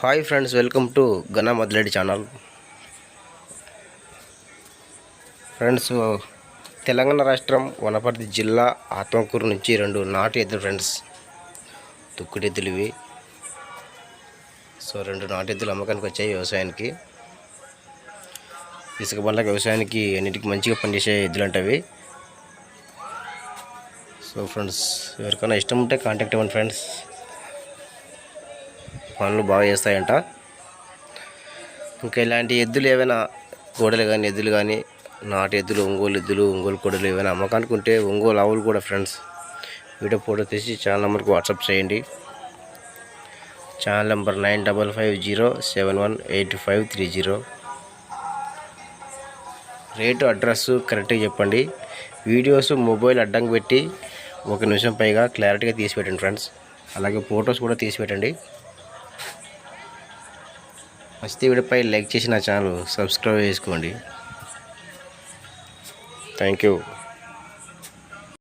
Hi friends welcome to గనా మొదలెడి channel. Friends Telangana రాష్ట్రం వనపర్తి జిల్లా ఆత్మకూరు నుంచి రెండు నాటు ఎద్దులు ఫ్రెండ్స్. తుక్కుడెద్దులు ఇవి. సో రెండు నాటు ఎద్దులు అమ్మకానికి వచ్చాయి వ్యవసాయానికి. ఇసుక బండ్ల వ్యవసాయానికి అన్నిటికీ మంచిగా పనిచేసే ఎద్దులు అంటవి సో ఫ్రెండ్స్ ఎవరికైనా ఇష్టం ఉంటే కాంటాక్ట్ ఇవ్వండి ఫ్రెండ్స్. పనులు బాగా చేస్తాయంట. ఇంకా ఇలాంటి ఎద్దులు ఏవైనా గోడలు కానీ ఎద్దులు కానీ నాటు ఎద్దులు ఒంగోలు ఎద్దులు ఒంగోలు కొడలు ఏమైనా అమ్మకానికి ఉంటే ఒంగోలు ఆవులు కూడా ఫ్రెండ్స్ వీడియో ఫోటో తీసి ఛానల్ నెంబర్కి వాట్సాప్ చేయండి. Channel number nine double five zero seven one eight five three zero. Rate address కరెక్ట్గా చెప్పండి. వీడియోస్ మొబైల్ అడ్డంగా పెట్టి ఒక నిమిషం పైగా క్లారిటీగా తీసి పెట్టండి ఫ్రెండ్స్. అలాగే ఫొటోస్ కూడా తీసి పెట్టండి. ఫస్ట్ వీడియోపై లైక్ చేసి నా ఛానల్ సబ్స్క్రైబ్ చేసుకోండి. Thank you.